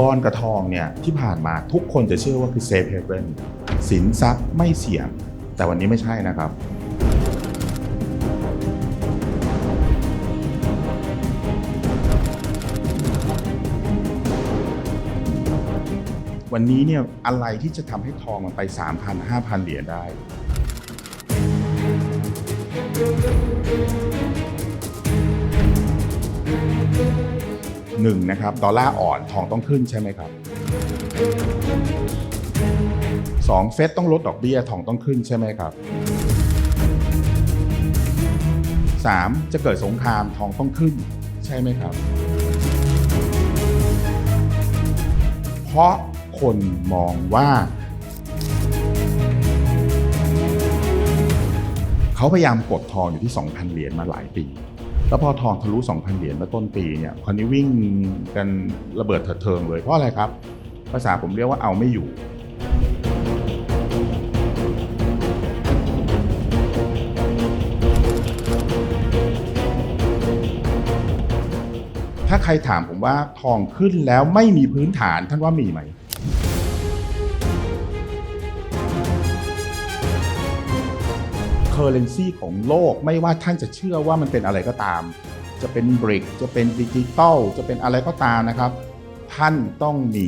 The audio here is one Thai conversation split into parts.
บอนกับทองเนี่ยที่ผ่านมาทุกคนจะเชื่อว่าคือเซฟเฮเว่นสินทรัพย์ไม่เสี่ยง แต่วันนี้ไม่ใช่นะครับวันนี้เนี่ยอะไรที่จะทำให้ทองมันไป 3,000 5,000 เหรียญได้ หนึ่งนะครับดอลลาร์อ่อนทองต้องขึ้นใช่ไหมครับ 2. เฟดต้องลดดอกเบี้ยทองต้องขึ้นใช่ไหมครับ 3. จะเกิดสงครามทองต้องขึ้นใช่ไหมครับ เพราะคนมองว่า เขาพยายามกดทองอยู่ที่ 2,000 เหรียญมาหลายปี แล้วพอทองทะลุ 2,000 เหรียญเมื่อต้นปีเนี่ยคราวนี้วิ่งกันระเบิดเถิดเทิงเลย เพราะอะไรครับ ภาษาผมเรียกว่าเอาไม่อยู่ ถ้าใครถามผมว่าทองขึ้นแล้วไม่มีพื้นฐานท่านว่ามีไหม อร์เรนซีของโลก ไม่ว่าท่านจะเชื่อว่ามันเป็นอะไรก็ตาม จะเป็นบริกจะเป็นดิจิตอลจะเป็นอะไรก็ตามนะครับ ท่านต้องมี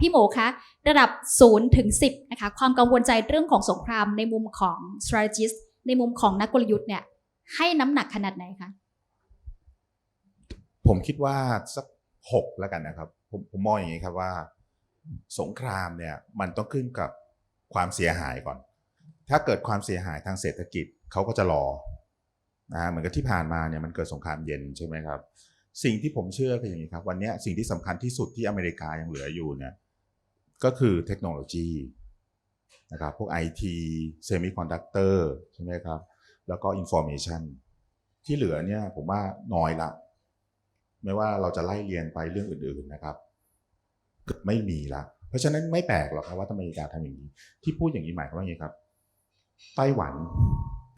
พี่หมูคะระดับ0ถึง10นะคะความกังวลใจเรื่องของสงครามในมุมของ strategist ในมุมของนักกลยุทธ์เนี่ย ให้น้ำหนักขนาดไหนคะ ผมคิดว่าสักหกแล้วกันนะครับ ผมผมมองอย่างนี้ครับว่า สงครามเนี่ยมันต้องขึ้นกับความเสียหายก่อน ถ้าเกิดความเสียหายทางเศรษฐกิจเขาก็จะรอนะเหมือนกับที่ผ่านมาเนี่ยมันเกิดสงครามเย็นใช่ไหมครับ สิ่งที่ผมเชื่อคืออย่างนี้ครับ วันนี้สิ่งที่สำคัญที่สุดที่อเมริกายังเหลืออยู่เนี่ยก็คือเทคโนโลยี นะครับพวก IT Semiconductor ใช่ไหมครับแล้วก็ Information ที่เหลือเนี่ยผมว่าน้อยละ ไม่ว่าเราจะไล่เรียนไปเรื่องอื่นๆนะครับเกือบไม่มีละ เพราะฉะนั้นไม่แปลกหรอกครับว่าทำไมอเมริกาทำอย่างนี้ ที่พูดอย่างนี้หมายความว่าไงครับ ไต้หวัน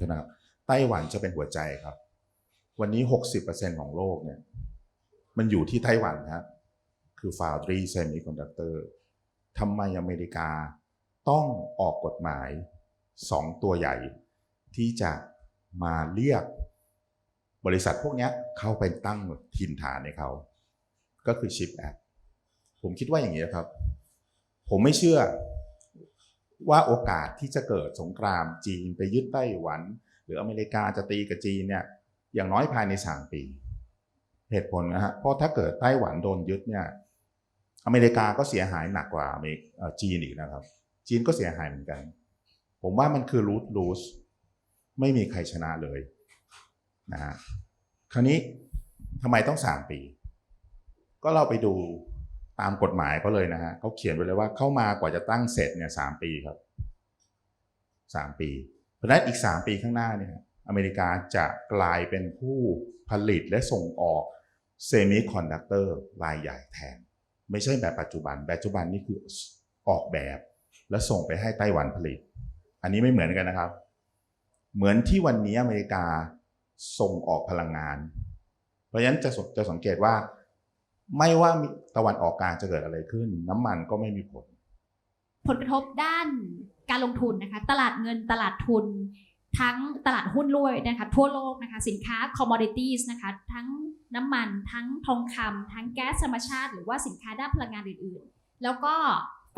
นะครับไต้หวันจะเป็นหัวใจครับ วันนี้ 60%ของโลกเนี่ยมันอยู่ที่ไต้หวันครับคือ Foundry Semiconductor ทำไมอเมริกา ต้องออกกฎหมาย 2 ตัวใหญ่ ที่จะมาเรียกบริษัทพวกนี้เข้าไปตั้งถิ่นฐานในเขา ก็คือ Chip Act ผมคิดว่าอย่างนี้ครับ ผมไม่เชื่อว่าโอกาสที่จะเกิดสงครามจีนไปยึดไต้หวัน หรืออเมริกาจะตีกับจีนเนี่ยอย่างน้อยภายใน 3 ปี เหตุผลนะฮะเพราะถ้าเกิดไต้หวันโดนยึดเนี่ยอเมริกาก็เสียหายหนักกว่าจีนอีกนะครับ จีนก็เสียหายเหมือนกัน ผมว่ามันคือรูทลูสไม่มีใครชนะเลยนะฮะคราวนี้ทำไมต้อง 3 ปี ก็เราไปดูตามกฎหมายเขาเลยนะฮะเขาเขียนไว้เลยว่าเข้ามากว่าจะตั้งเสร็จเนี่ยสามปีครับสามปี เพราะฉะนั้นอีก 3 ปีข้างหน้าเนี่ยอเมริกาจะกลายเป็นผู้ผลิตและส่งออกเซมิคอนดักเตอร์รายใหญ่แทน ไม่ใช่แบบปัจจุบันปัจจุบันนี่คือออกแบบ แล้วส่งไปให้ไต้หวันผลิต อันนี้ไม่เหมือนกันนะครับ เหมือนที่วันนี้อเมริกาส่งออกพลังงาน เพราะฉะนั้นจะสจะสังเกตว่า ไม่ว่าตะวันออกกลางจะเกิดอะไรขึ้น น้ำมันก็ไม่มีผล ผลกระทบด้านการลงทุนนะคะ ตลาดเงินตลาดทุน ทั้งตลาดหุ้นด้วยนะคะทั่วโลกนะคะ สินค้า commodities นะคะ ทั้งน้ำมัน ทั้งทองคำทั้งแก๊สธรรมชาติ หรือว่าสินค้าด้านพลังงานอื่น ๆ แล้วก็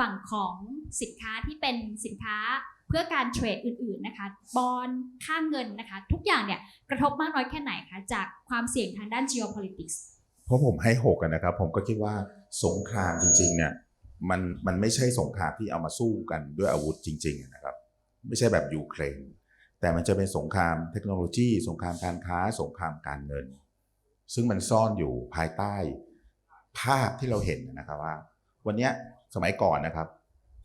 ฝั่งของสินค้าที่เป็นสินค้าเพื่อการเทรดอื่นๆนะคะบอลค่าเงินนะคะ ทุกอย่างเนี่ยกระทบมากน้อยแค่ไหนคะจากความเสี่ยงทางด้าน geopolitics เพราะผมให้หกกันนะครับ ผมก็คิดว่าสงครามจริงๆเนี่ยมันมันไม่ใช่สงครามที่เอามาสู้กันด้วยอาวุธจริงๆนะครับ ไม่ใช่แบบยูเครนแต่มันจะเป็นสงครามเทคโนโลยี สงครามการค้า สงครามการเงิน ซึ่งมันซ่อนอยู่ภายใต้ภาพที่เราเห็นนะครับว่า วันนี้ สมัยก่อนนะครับ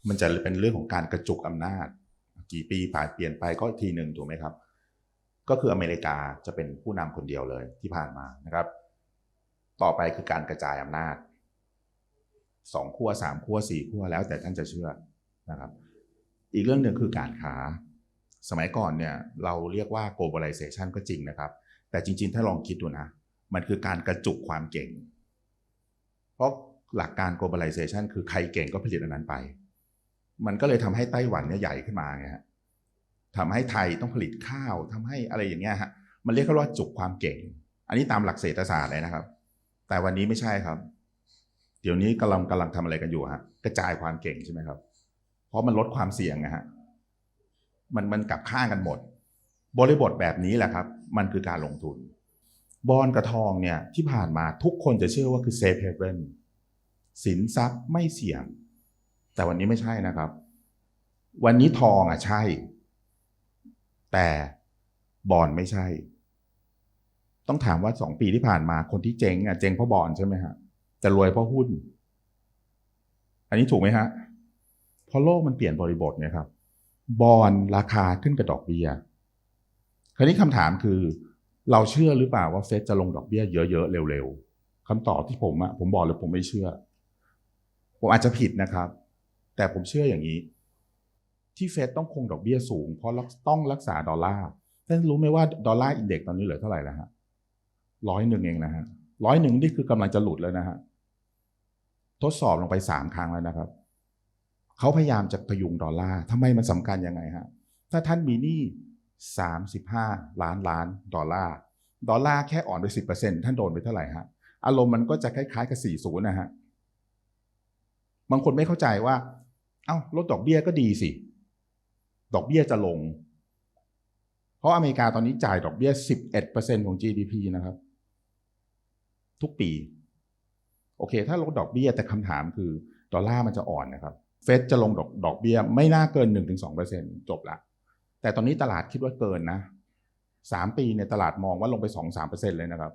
มันจะเป็นเรื่องของการกระจุกอำนาจ กี่ปีผ่านเปลี่ยนไปก็ทีหนึ่งถูกไหมครับ ก็คืออเมริกาจะเป็นผู้นำคนเดียวเลยที่ผ่านมานะครับ ต่อไปคือการกระจายอำนาจสองขั้วสามขั้วสี่ขั้วแล้วแต่ท่านจะเชื่อนะครับ อีกเรื่องหนึ่งคือการค้า สมัยก่อนเนี่ยเราเรียกว่า globalization ก็จริงนะครับ แต่จริง ๆ ถ้าลองคิดดูนะ มันคือการกระจุกความเก่ง เพราะ หลักการ globalization คือใครเก่งก็ผลิตอันนั้นไป มันก็เลยทำให้ไต้หวันเนี่ยใหญ่ขึ้นมาไงฮะทำให้ไทยต้องผลิตข้าวทำให้อะไรอย่างเงี้ยฮะ มันเรียกว่าจุกความเก่ง อันนี้ตามหลักเศรษฐศาสตร์เลยนะครับ แต่วันนี้ไม่ใช่ครับ เดี๋ยวนี้กำลังกำลังทำอะไรกันอยู่ฮะ กระจายความเก่งใช่ไหมครับ เพราะมันลดความเสี่ยงนะฮะ มันมันกลับข้างกันหมด บริบทแบบนี้แหละครับ มันคือการลงทุน บอลกระทองเนี่ยที่ผ่านมาทุกคนจะเชื่อว่าคือเซฟเฮเ e น สินทรัพย์ไม่เสี่ยง แต่วันนี้ไม่ใช่นะครับ วันนี้ทองอะใช่ แต่บอลไม่ใช่ ต้องถามว่าสองปีที่ผ่านมาคนที่เจ๊งอะเจ๊งเพราะบอลใช่ไหมฮะแต่รวยเพราะหุ้น อันนี้ถูกไหมฮะเพราะโลกมันเปลี่ยนบริบทไงครับ บอลราคาขึ้นกับดอกเบี้ยคราวนี้คำถามคือ เราเชื่อหรือเปล่าว่าเฟดจะลงดอกเบี้ยเยอะๆเร็วๆคำตอบที่ผมอะผมบอกเลยผมไม่เชื่อ ผมอาจจะผิดนะครับ แต่ผมเชื่ออย่างนี้ ที่เฟดต้องคงดอกเบี้ยสูง เพราะต้องรักษาดอลลาร์ท่านรู้ไหมว่าดอลลาร์อินเด็กซ์ตอนนี้เหลือเท่าไหร่แล้วฮะร้อยหนึ่งเองนะฮะร้อยหนึ่งนี่คือกำลังจะหลุดแล้วนะฮะทดสอบลงไปสามครั้งแล้วนะครับเขาพยายามจะพยุงดอลลาร์ทำไมมันสำคัญยังไงฮะถ้าท่านมีหนี้35 ล้านล้านดอลลาร์ ดอลลาร์แค่อ่อนไป 10%ท่านโดนไปเท่าไหร่ฮะ อารมณ์มันก็จะคล้ายๆกับ 40 นะฮะ บางคนไม่เข้าใจว่า เอ้าลดดอกเบี้ยก็ดีสิ ดอกเบี้ยจะลง เพราะอเมริกาตอนนี้จ่ายดอกเบี้ย 11%ของ GDP นะครับ ทุกปี โอเค ถ้าลดดอกเบี้ยแต่คำถามคือ ดอลลาร์มันจะอ่อนนะครับ เฟดจะลงดอกดอกเบี้ยไม่น่าเกิน 1-2%จบละ แต่ตอนนี้ตลาดคิดว่าเกินนะสามปีเนี่ยตลาดมองว่าลงไปสองสามเปอร์เซ็นเลยนะครับ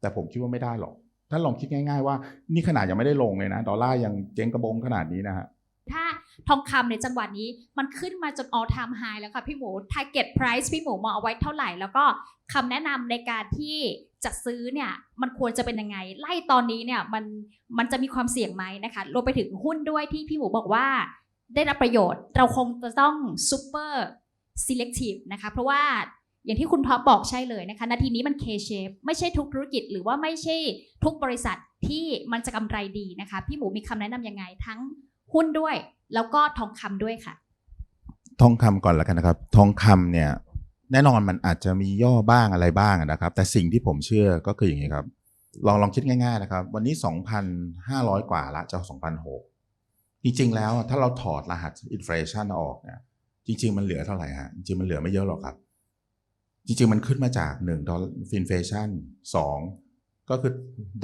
แต่ผมคิดว่าไม่ได้หรอก ถ้าลองคิดง่าย ๆ ว่านี่ขนาดยังไม่ได้ลงเลยนะ ดอลลาร์ยังเจ๊งกระบงขนาดนี้นะฮะถ้าทองคำในจังหวะนี้มันขึ้นมาจน all time high แล้วค่ะพี่หมู target price พี่หมูมองเอาไว้เท่าไหร่ แล้วก็คำแนะนำในการที่จะซื้อเนี่ยมันควรจะเป็นยังไง ไล่ตอนนี้เนี่ยมันมันจะมีความเสี่ยงไหมนะคะรวมไปถึงหุ้นด้วยที่พี่หมูบอกว่า ได้รับประโยชน์ เราคงจะต้อง super selective นะคะ เพราะว่า อย่างที่คุณท็อปบอกใช่เลยนะคะ นาทีนี้มัน K-shape ไม่ใช่ทุกธุรกิจหรือว่าไม่ใช่ทุกบริษัทที่มันจะกำไรดีนะคะ พี่หมูมีคำแนะนำยังไง ทั้งหุ้นด้วย แล้วก็ทองคำด้วยค่ะ ทองคำก่อนแล้วกันนะครับ ทองคำเนี่ย แน่นอนมันอาจจะมีย่อบ้างอะไรบ้างนะครับ แต่สิ่งที่ผมเชื่อก็คืออย่างนี้ครับ ลองลองคิดง่าย ๆ นะครับ วันนี้ 2,500 กว่าละจะ2,600จริงๆ แล้วถ้าเราถอดรหัสอินฟลชันออกเนี่ยจริง ๆ มันเหลือเท่าไหร่ฮะจริงๆมันเหลือไม่เยอะหรอกครับ จริงๆ มันขึ้นมาจาก1ดอลฟินเฟชัน2ก็คือ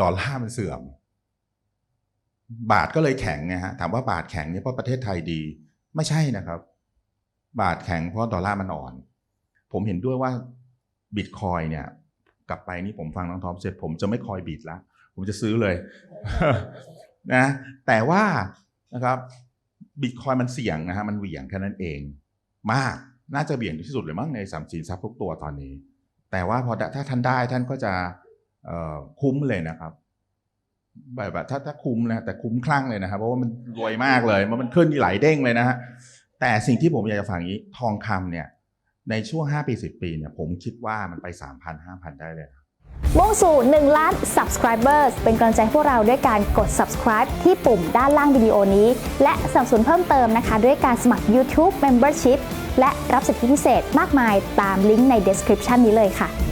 ดอลลาร์มันเสื่อม บาทก็เลยแข็งไงฮะถามว่าบาทแข็งเนี่ยเพราะประเทศไทยดี ไม่ใช่นะครับ บาทแข็งเพราะดอลลาร์มันอ่อน ผมเห็นด้วยว่าบิตคอยเนี่ยกลับไปนี่ผมฟังน้องทอมเสร็จผมจะไม่คอยบิตละผมจะซื้อเลยนะแต่ว่านะครับบิตคอยมันเสี่ยงนะฮะมันเหวี่ยงแค่นั้นเองมาก น่าจะเบี่ยงที่สุดเลยมั้งในสามสินทรัพย์ทุกตัวตอนนี้ แต่ว่าพอถ้าท่านได้ท่านก็จะคุ้มเลยนะครับแบบแบบถ้าถ้าคุ้มนะแต่คุ้มคลั่งเลยนะครับเพราะว่ามันรวยมากเลยมันมันขึ้นที่หลายเด้งเลยนะฮะแต่สิ่งที่ผมอยากจะฟังอย่างนี้ทองคำเนี่ยในช่วง 5 ปี 10 ปีเนี่ยผมคิดว่ามันไป 3,000 5,000 ได้เลยมุ่งสู่ 1 ล้าน subscribers เป็นกำลังใจพวกเราด้วยการกด subscribe ที่ปุ่มด้านล่างวิดีโอนี้ และสนับสนุนเพิ่มเติมนะคะ ด้วยการสมัคร YouTube Membership และรับสิทธิพิเศษมากมายตามลิงก์ใน description นี้เลยค่ะ